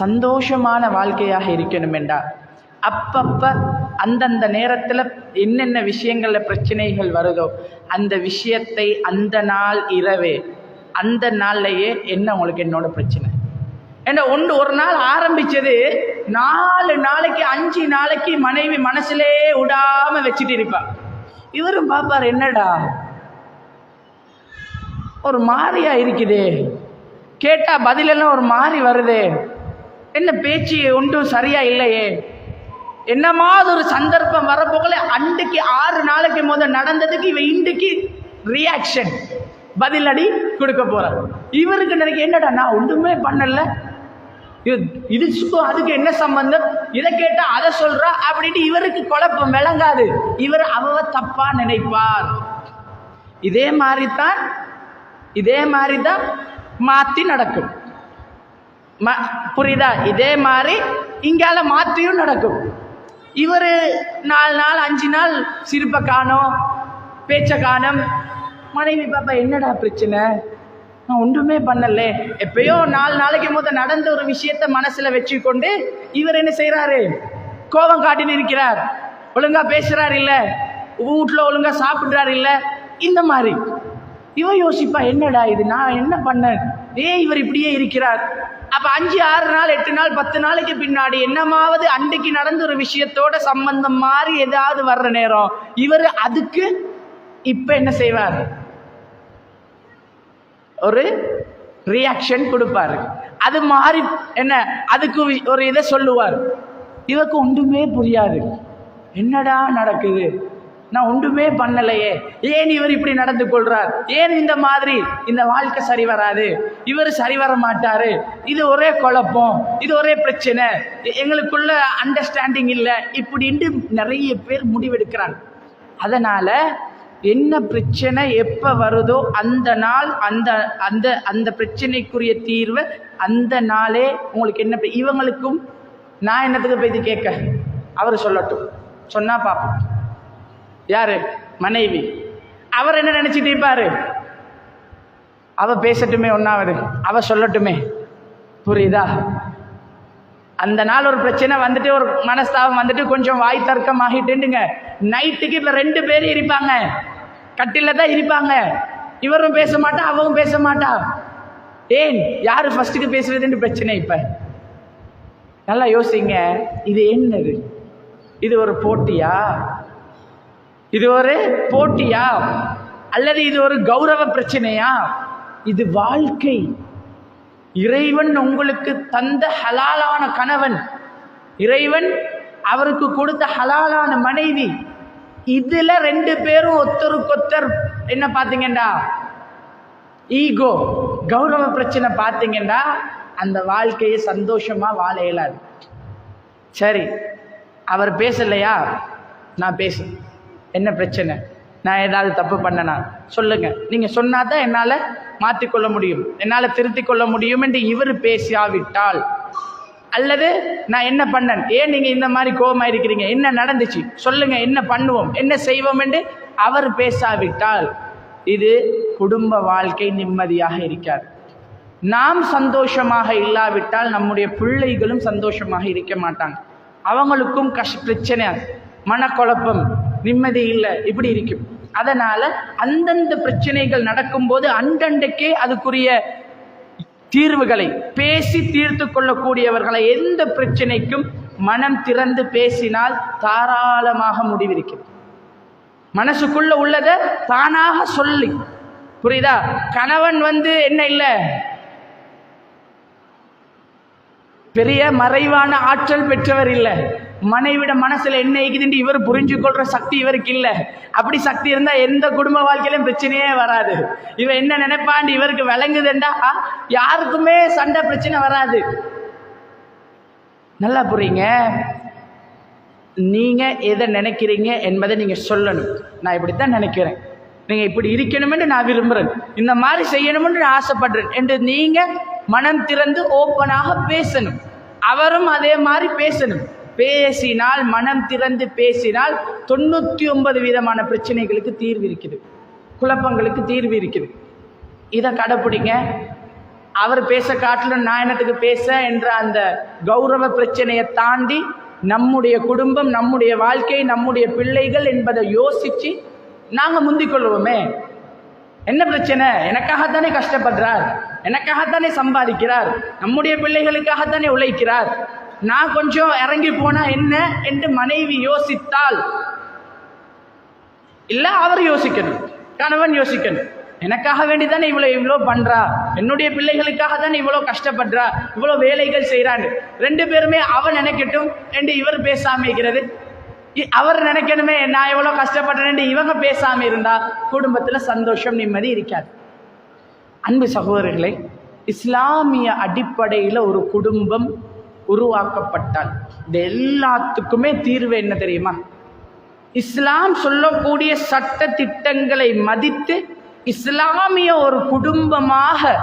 சந்தோஷமான வாழ்க்கையாக இருக்கணும் என்றால் அந்தந்த நேரத்தில் என்னென்ன விஷயங்களில் பிரச்சனைகள் வருதோ அந்த விஷயத்தை அந்த நாள் இரவே அந்த நாள்லையே என்ன உங்களுக்கு என்னோட பிரச்சனை? ஏன்னா ஒன்று ஒரு நாள் ஆரம்பிச்சது நாலு நாளைக்கு அஞ்சு நாளைக்கு மனைவி மனசுலே விடாமல் வச்சுட்டு இருப்பாள் இவரும் பார்ப்பார் என்னடா? ஒரு மாதிரியா இருக்குதே. கேட்டால் பதிலெல்லாம் ஒரு மாதிரி வருதே. என்ன பேச்சு ஒன்றும் சரியா இல்லையே? என்னமாவது ஒரு சந்தர்ப்பம் வரப்போகல? அன்றைக்கு ஆறு நாளைக்கு முதல் நடந்ததுக்கு இவன் இன்றைக்கு ரியாக்ஷன் பதிலடி கொடுக்க போறார். இவருக்கு நினைக்க என்னடா நான் ஒன்றுமே பண்ணல. இது இதுக்கும் அதுக்கு என்ன சம்பந்தம்? இதை கேட்டால் அதை சொல்கிறா அப்படின்ட்டு இவருக்கு குழப்பம் விளங்காது. இவர் அவ தப்பா நினைப்பார். இதே மாதிரி தான் இதே மாதிரி தான் மாற்றி நடக்கும். ம புரியுதா? இதே மாதிரி இங்கால மாற்றியும் நடக்கும். இவர் நாலு நாள் அஞ்சு நாள் சிரிப்பை காணும் பேச்சை காணும். மனைவி பாப்பா என்னடா பிரச்சனை? நான் ஒன்றுமே பண்ணல. எப்பயோ நாலு நாளைக்கு முதல் நடந்த ஒரு விஷயத்த மனசில் வச்சு கொண்டு இவர் என்ன செய்கிறாரு கோபம் காட்டின்னு இருக்கிறார். ஒழுங்காக பேசுகிறார் இல்லை. வீட்டில் ஒழுங்காக சாப்பிட்றாரு இல்லை. இந்த மாதிரி. இவன் யோசிப்பா என்னடா இது? நான் என்ன பண்ணேன்? ஏன் இவர் இப்படியே இருக்கிறார். அப்போ அஞ்சு ஆறு நாள் எட்டு நாள் பத்து நாளைக்கு பின்னாடி என்னமாவது அன்றைக்கு நடந்த ஒரு விஷயத்தோட சம்பந்தம் மாறி ஏதாவது வர்ற நேரம் இவர் அதுக்கு இப்போ என்ன செய்வார்? ஒரு ரியாக்ஷன் கொடுப்பாரு. அது மாறி என்ன அதுக்கு ஒரு இதை சொல்லுவார். இவருக்கு ஒன்றுமே புரியாது. என்னடா நடக்குது? நான் ஒன்றுமே பண்ணலையே. ஏன் இவர் இப்படி நடந்து கொள்றார்? ஏன் இந்த மாதிரி? இந்த வாழ்க்கை சரி வராது. இவர் சரி வர மாட்டாரு. இது ஒரே குழப்பம். இது ஒரே பிரச்சனை. எங்களுக்குள்ள அண்டர்ஸ்டாண்டிங் இல்லை. இப்படின்ட்டு நிறைய பேர் முடிவெடுக்கிறாங்க. அதனால என்ன பிரச்சனை எப்போ வருதோ அந்த நாள் அந்த அந்த அந்த பிரச்சனைக்குரிய தீர்வை அந்த நாளே உங்களுக்கு என்ன இவங்களுக்கும் நான் என்னத்துக்கு போய் கேட்க? அவர் சொல்லட்டும். சொன்னால் பார்ப்போம் யாரு? மனைவி. அவர் என்ன நினச்சிட்டு இருப்பாரு? அவ பேசட்டுமே ஒன்றாவது அவ சொல்லட்டுமே. புரியுதா? அந்த நாள் ஒரு பிரச்சனை வந்துட்டு ஒரு மனஸ்தாபம் வந்துட்டு கொஞ்சம் வாய் தர்க்கம் ஆகிட்டுங்க நைட்டுக்கு இப்போ ரெண்டு பேரும் இருப்பாங்க. கட்டில தான் இருப்பாங்க. இவரும் பேச மாட்டா அவவும் பேச மாட்டா. ஏன்? யாரு ஃபர்ஸ்ட்டுக்கு பேசுறதுன்னு பிரச்சனை இப்ப? நல்லா யோசிங்க. இது என்னது? இது ஒரு போட்டியா? இது ஒரு போட்டியா? அல்லது இது ஒரு கௌரவ பிரச்சனையா? இது வாழ்க்கை. இறைவன் உங்களுக்கு தந்த ஹலாலான கணவன். இறைவன் அவருக்கு கொடுத்த ஹலாலான மனைவி. இதில் ரெண்டு பேரும் ஒத்தருக்கொத்தர். என்ன பார்த்தீங்கடா ஈகோ கௌரவ பிரச்சனை பார்த்தீங்கன்னா அந்த வாழ்க்கையை சந்தோஷமாக வாழ இயலாது. சரி. அவர் பேசலையா? நான் பேசுகிறேன் என்ன பிரச்சனை? நான் ஏதாவது தப்பு பண்ணனா? சொல்லுங்க. நீங்க சொன்னா தான் என்னால மாற்றிக்கொள்ள முடியும். என்னால் திருத்திக் கொள்ள முடியும் என்று இவர் பேசியாவிட்டால். அல்லது நான் என்ன பண்ணேன்? ஏன் நீங்கள் இந்த மாதிரி கோபமாக இருக்கிறீங்க என்ன நடந்துச்சு? சொல்லுங்க என்ன பண்ணுவோம்? என்ன செய்வோம் என்று அவர் பேசாவிட்டால். இது குடும்ப வாழ்க்கை நிம்மதியாக இருக்காது. நாம் சந்தோஷமாக இல்லாவிட்டால் நம்முடைய பிள்ளைகளும் சந்தோஷமாக இருக்க மாட்டாங்க. அவங்களுக்கும் கஷ் பிரச்சனை மனக்குழப்பம். நிம்மதி இல்லை இப்படி இருக்கும். அதனால அந்தந்த பிரச்சனைகள் நடக்கும்போது அண்டண்டைக்கே அதுக்குரிய தீர்வுகளை பேசி தீர்த்து கொள்ளக்கூடியவர்களை எந்த பிரச்சனைக்கும் மனம் திறந்து பேசினால் தாராளமாக முடிவிருக்கிறது. மனசுக்குள்ள உள்ளதை தானாக சொல்லி. புரியுதா? கணவன் வந்து என்ன இல்லை? பெரிய மறைவான ஆற்றல் பெற்றவர் இல்லை. மனைவிட மனசில் என்ன இருக்குதுன்னு இவர் புரிஞ்சு கொள்கிற சக்தி இவருக்கு இல்லை. அப்படி சக்தி இருந்தால் எந்த குடும்ப வாழ்க்கையிலும் பிரச்சனையே வராது. இவன் என்ன நினைப்பாண்டு இவருக்கு விளங்குதுண்டா? யாருக்குமே சண்டை பிரச்சனை வராது. நல்லா புரியுங்க? நீங்கள் எதை நினைக்கிறீங்க என்பதை நீங்கள் சொல்லணும். நான் இப்படித்தான் நினைக்கிறேன். நீங்கள் இப்படி இருக்கணும்னு நான் விரும்புகிறேன் இந்த மாதிரி செய்யணும்னு நான் ஆசைப்படுறேன். என்று நீங்கள் மனம் திறந்து ஓப்பனாக பேசணும். அவரும் அதே மாதிரி பேசணும். பேசினால் மனம் திறந்து பேசினால் தொண்ணூற்றி ஒன்பது விதமான பிரச்சனைகளுக்கு தீர்வு இருக்குது. குழப்பங்களுக்கு தீர்வு இருக்குது. இதை கடைப்பிடிங்க. அவர் பேச காட்டிலும் நான் என்னத்துக்கு பேச என்ற அந்த கௌரவ பிரச்சனையை தாண்டி நம்முடைய குடும்பம் நம்முடைய வாழ்க்கை நம்முடைய பிள்ளைகள் என்பதை யோசித்து நாங்கள் முந்திக்கொள்வோமே என்ன பிரச்சனை? எனக்காகத்தானே கஷ்டப்படுறார். எனக்காகத்தானே சம்பாதிக்கிறார். நம்முடைய பிள்ளைகளுக்காகத்தானே உழைக்கிறார். நான் கொஞ்சம் இறங்கி போனா என்ன என்று மனைவி யோசித்தால் இல்ல அவர் யோசிக்கணும். கணவன் யோசிக்கணும். எனக்காக வேண்டி தானே இவ்வளோ இவ்வளோ பண்றா? என்னுடைய பிள்ளைகளுக்காக தானே இவ்வளோ கஷ்டப்படுறா? இவ்வளோ வேலைகள் செய்கிறான்னு ரெண்டு பேருமே அவன் நினைக்கட்டும் என்று இவர் பேசாமல் இருக்கிறது. அவர் நினைக்கணுமே நான் எவ்வளோ கஷ்டப்பட்டேன்னு இவங்க பேசாமல் இருந்தால் குடும்பத்தில் சந்தோஷம் நிம்மதி இருக்காது. அன்பு சகோதரர்களே இஸ்லாமிய அடிப்படையில் ஒரு குடும்பம் உருவாக்கப்பட்டால் இது எல்லாத்துக்குமே தீர்வு என்ன தெரியுமா? இஸ்லாம் சொல்லக்கூடிய சட்ட திட்டங்களை மதித்து இஸ்லாமிய ஒரு குடும்பமாக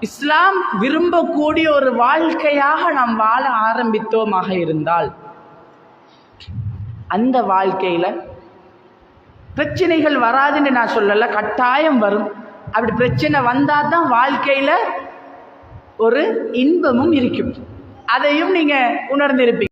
இஸ்லாம் விரும்பக்கூடிய ஒரு வாழ்க்கையாக நாம் வாழ ஆரம்பித்தோமாக இருந்தால் அந்த வாழ்க்கையில் பிரச்சனைகள் வராதுன்னு நான் சொல்லலை கட்டாயம் வரும். அப்படி பிரச்சனை வந்தால் தான் வாழ்க்கையில் ஒரு இன்பமும் இருக்கும். அதையும் நீங்கள் உணர்ந்திருப்பீங்க.